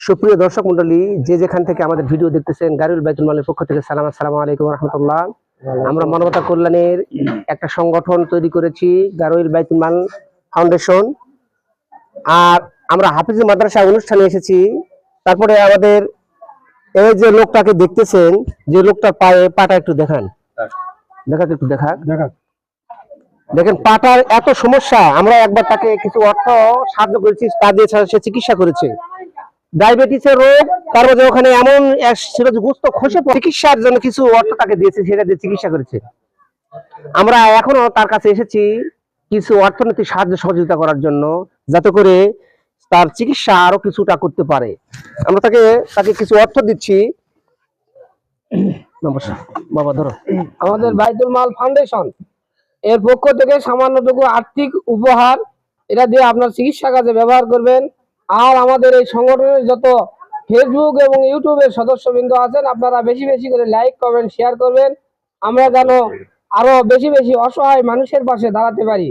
সুপ্রিয় দর্শক মন্ডলী যে যেখান থেকে আমাদের ভিডিও দেখতেছেন গাড়িউল বাইতুল মালের পক্ষ থেকে সালাম আসসালামু আলাইকুম রহমতুল্লাহ। আমরা মানবতা কল্যাণের একটা সংগঠন তৈরি করেছি গারোইল বাইতুল মাল ফাউন্ডেশন। আর আমরা হাফিজ মাদ্রাসা অনুষ্ঠানে এসেছি। তারপরে আমাদের এই যে লোকটাকে দেখতেছেন যে লোকটার পায়ে পাটা একটু দেখান। দেখাতে একটু দেখা। দেখেন পাটার এত সমস্যা আমরা একবার তাকে কিছু অর্থ সাহায্য করেছি তা দিয়ে সে চিকিৎসা করেছে। ডায়াবেটিসের রোগ তার মধ্যে ওখানে এমন সেটা গোস্ত খসে চিকিৎসার জন্য কিছু অর্থ তাকে দিয়েছে, সেটা দিয়ে চিকিৎসা করেছে। আমরা এখনও তার কাছে এসেছি কিছু অর্থনৈতিক সাহায্য সহযোগিতা করার জন্য, যাতে করে তার চিকিৎসা আরও কিছুটা করতে পারে। আমরা তাকে তাকে কিছু অর্থ দিচ্ছি। বাবা, ধরো। আমাদের বাইতুল মাল ফাউন্ডেশন এর পক্ষ থেকে সামান্যটুকু আর্থিক উপহার, এটা দিয়ে আপনার চিকিৎসা কাজে ব্যবহার করবেন। আর আমাদের এই সংগঠনের যত ফেসবুক এবং ইউটিউবের সদস্যবৃন্দ আছেন, আপনারা বেশি বেশি করে লাইক কমেন্ট শেয়ার করবেন। আমরা যেন আরও বেশি বেশি অসহায় মানুষের পাশে দাঁড়াতে পারি।